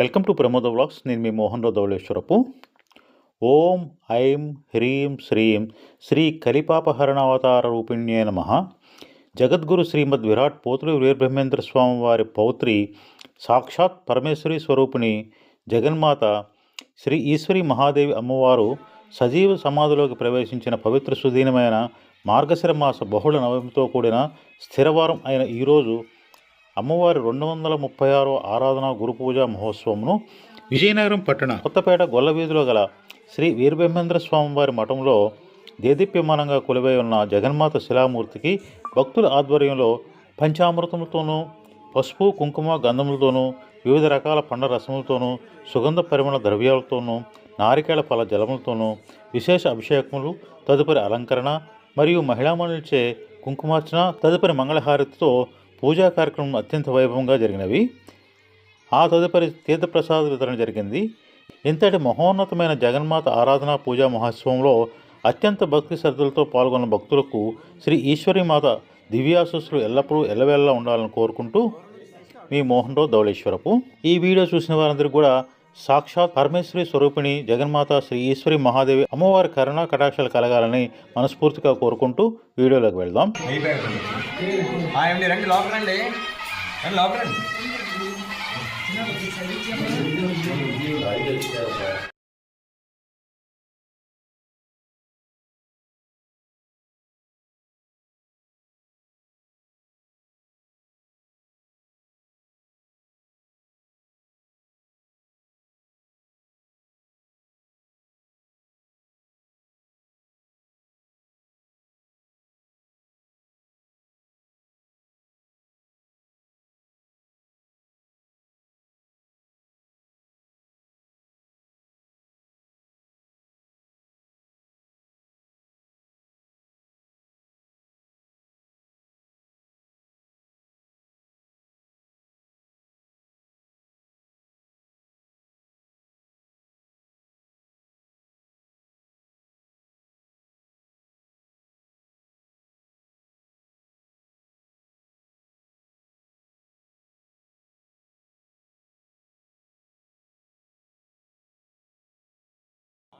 Welcome to Pramoda vlogs. నేను మీ మోహన్ రావు ధవళేశ్వరపు. ఓం ఐం హ్రీం శ్రీం శ్రీ కలిపాపహరణావతార రూపిణ్యే నమ. జగద్గురు శ్రీమద్ విరాట్ పోతులు వీరబ్రహ్మేంద్ర స్వామి వారి పౌత్రి సాక్షాత్ పరమేశ్వరి స్వరూపిణి జగన్మాత శ్రీ ఈశ్వరి మహాదేవి అమ్మవారు సజీవ సమాధిలోకి ప్రవేశించిన పవిత్ర సుదీనమైన మార్గశిర మాస బహుళ నవమితో కూడిన స్థిరవారం అయిన ఈరోజు అమ్మవారి రెండు వందల ముప్పై ఆరో ఆరాధన గురు పూజ మహోత్సవంను విజయనగరం పట్టణ కొత్తపేట గొల్లవీధిలో గల శ్రీ వీరబ్రహ్మేంద్ర స్వామి వారి మఠంలో దేదీప్యమానంగా కొలువై ఉన్న జగన్మాత శిలామూర్తికి భక్తుల ఆధ్వర్యంలో పంచామృతములతోనూ పసుపు కుంకుమ గంధములతోనూ వివిధ రకాల పండ్ల రసములతోనూ సుగంధ పరిమళ ద్రవ్యాలతోనూ నారికేళ ఫల జలములతోనూ విశేష అభిషేకములు తదుపరి అలంకరణ మరియు మహిళామణులచే కుంకుమార్చన తదుపరి మంగళహారతితో పూజా కార్యక్రమం అత్యంత వైభవంగా జరిగినవి. ఆ తదుపరి తీర్థప్రసాద వితరణ జరిగింది. ఇంతటి మహోన్నతమైన జగన్మాత ఆరాధన పూజా మహోత్సవంలో అత్యంత భక్తి శ్రద్ధలతో పాల్గొన్న భక్తులకు శ్రీ ఈశ్వరీమాత దివ్యాశస్సులు ఎల్లప్పుడూ ఎల్లవెల్లా ఉండాలని కోరుకుంటూ మీ మోహన్ రావు ధవళేశ్వరపు. ఈ వీడియో చూసిన వారందరికీ కూడా సాక్షాత్ పరమేశ్వరి స్వరూపిణి జగన్మాత శ్రీ ఈశ్వరి మహాదేవి అమ్మవారి కరుణా కటాక్షాలు కలగాలని మనస్ఫూర్తిగా కోరుకుంటూ వీడియోలోకి వెళ్దాం. రండి.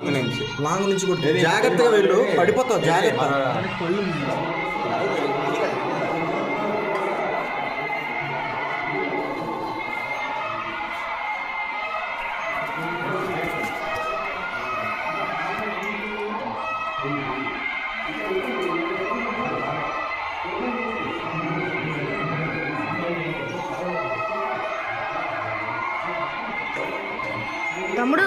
రండి నుంచి లాంగ్ నుంచి కొట్టు జాగ్రత్తగా వెళ్ళు. పడిపోతావు జాగ్రత్త. తమ్ముడు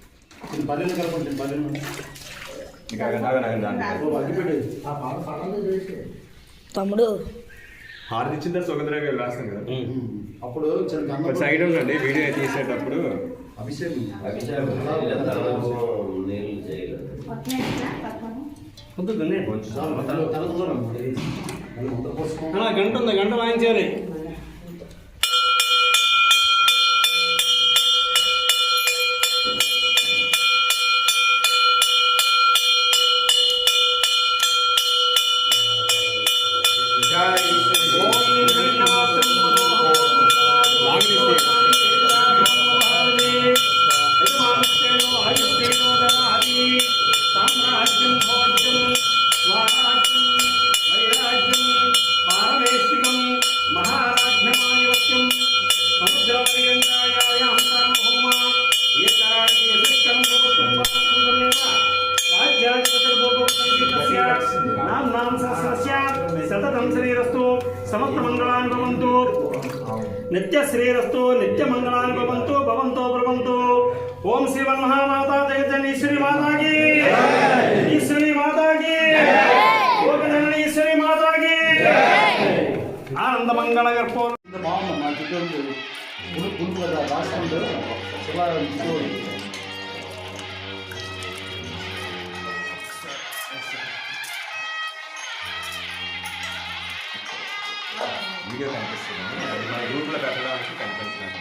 కొన్ని పల్లెలు కలపండి పల్లెలు తమ్ముడు. హారతి ఇచ్చిన సుగంధరాగా వేస్తాం కదా. అప్పుడు సైడ్ ఉండండి వీడియో తీసేటప్పుడు. అభిషేకం. గంట. ఉంది గంట వాయించాలి ಸದಾಂ ಸಹಸ್ರಸ್ಯ ಸತತಂ ಶ್ರೀರಸ್ತು ಸಮಸ್ತ ಮಂಗಳಾನ್ ಭವಂತು ನಿತ್ಯ ಶ್ರೀರಸ್ತು ನಿತ್ಯ ಮಂಗಳಾನ್ ಭವಂತು ಭವಂತೋ ಭವಂತು ಓಂ ಶ್ರೀ ಮಹಾಮಾತಾ ಜಗಜನ್ ಈಶ್ವರಿ ಮಾತಾಗಿ ಶ್ರೀ ಮಾತಾಗಿ ಈಶ್ವರಿ ಮಾತಾಗಿ ಆನಂದ ಮಂಗಳ ಗರ್ಭ ಮಾಮ ಮಾತಾಡಿ ಕುರುಕುಲದ ರಾಷ್ಟ್ರದ వీడియో కనిపిస్తుంది. అది మన గ్రూప్లో పెట్టడానికి కనిపిస్తున్నాను